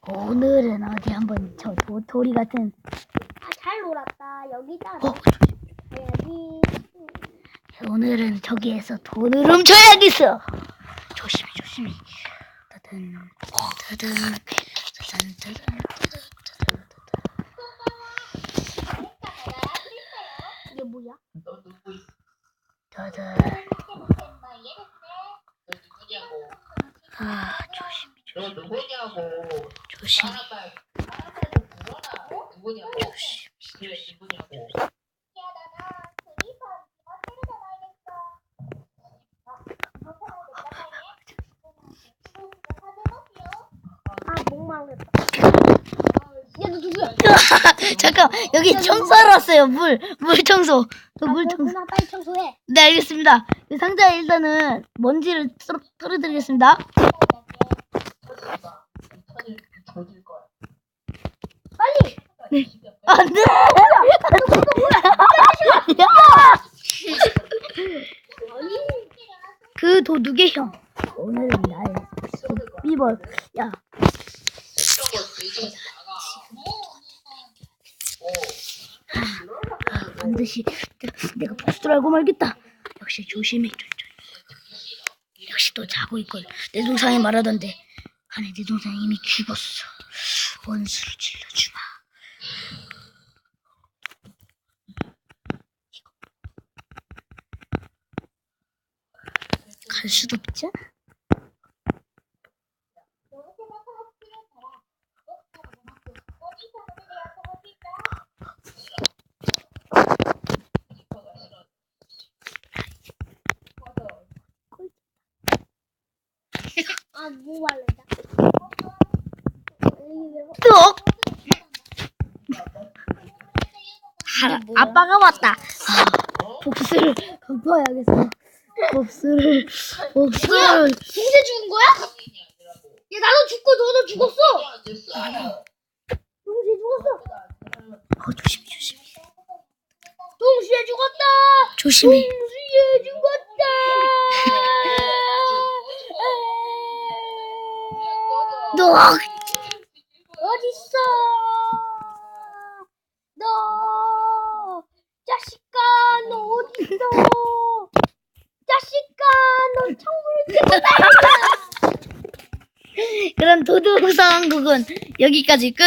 오늘은 어디 한번 저 도토리 같은 아, 잘 놀았다. 여기다 어, 여기 오늘은 저기에서 돈을 훔쳐야겠어. 조심히 조심히. 따든 따든 따든 따든 따든 이게 뭐야? 너 누구냐고. 아 조심히 너 누구냐고. 조심히 알아봐. 알아봐. 물어라. 누구냐고. 조심히. 그래 누구냐고. 아, 목말랐다. 야, 너 누구야? 잠깐 여기 청소하러 왔어요. 물 물 청소. 저물 아, 청소. 빨리 청소해. 네 알겠습니다. 이 상자에 일단은 먼지를 썰어 떨어뜨리겠습니다. 천일 조질 거야. 빨리. 안돼. 그 도둑의 형. 오늘은 나의 비버. 야 반드시 내가, 복수를 알고 말겠다. 역시 조심해. 역시 또 자고 있걸. 내 동생이 말하던데. 아니 내 동생 이미 죽었어. 원수를 질러주마. 갈 수도 없지? 아. 뚝! 하, 아빠가 왔다. 아, 복수를 갚아야겠어. 복수를, 복수를. 동생 죽은 거야? 야, 나도 죽고 너도 죽었어. 동생 죽었어. 어, 조심히, 조심히. 동시에 죽었다. 조심히. 동시에 죽었다. 뚝! 어딨어? 너 자식아 너 어딨어? 자식아 너 청소를 찍었다. 그럼 도둑 상황극은 여기까지 끝.